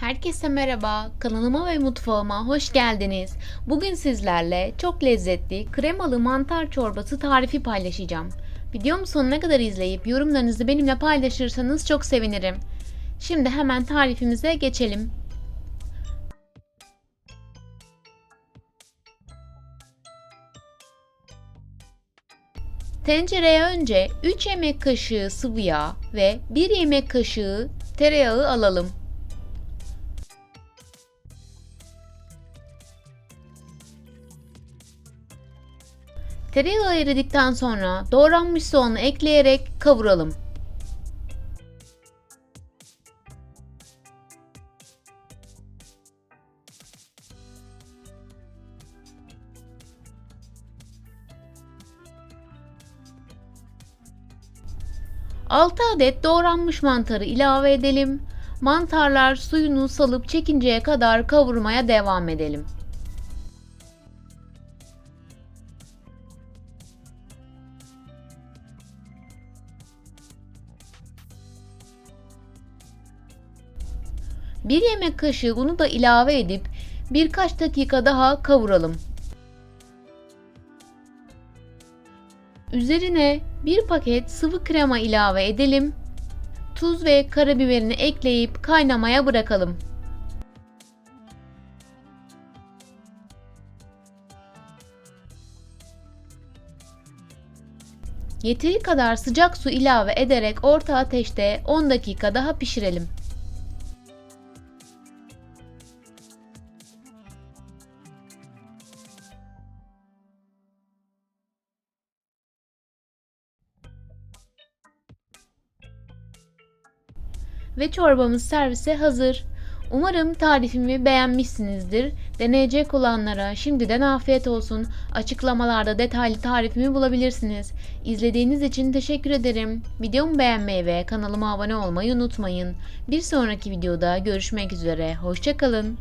Herkese merhaba, kanalıma ve mutfağıma hoş geldiniz. Bugün sizlerle çok lezzetli kremalı mantar çorbası tarifi paylaşacağım. Videomu sonuna kadar izleyip yorumlarınızı benimle paylaşırsanız çok sevinirim. Şimdi hemen tarifimize geçelim. Tencereye önce 3 yemek kaşığı sıvı yağ ve 1 yemek kaşığı tereyağı alalım. Tereyağı eridikten sonra doğranmış soğanı ekleyerek kavuralım. Altı adet doğranmış mantarı ilave edelim. Mantarlar suyunu salıp çekinceye kadar kavurmaya devam edelim. Bir yemek kaşığı unu da ilave edip birkaç dakika daha kavuralım. Üzerine bir paket sıvı krema ilave edelim. Tuz ve karabiberini ekleyip kaynamaya bırakalım. Yeteri kadar sıcak su ilave ederek orta ateşte 10 dakika daha pişirelim. Ve çorbamız servise hazır. Umarım tarifimi beğenmişsinizdir. Deneyecek olanlara şimdiden afiyet olsun. Açıklamalarda detaylı tarifimi bulabilirsiniz. İzlediğiniz için teşekkür ederim. Videomu beğenmeyi ve kanalıma abone olmayı unutmayın. Bir sonraki videoda görüşmek üzere. Hoşçakalın.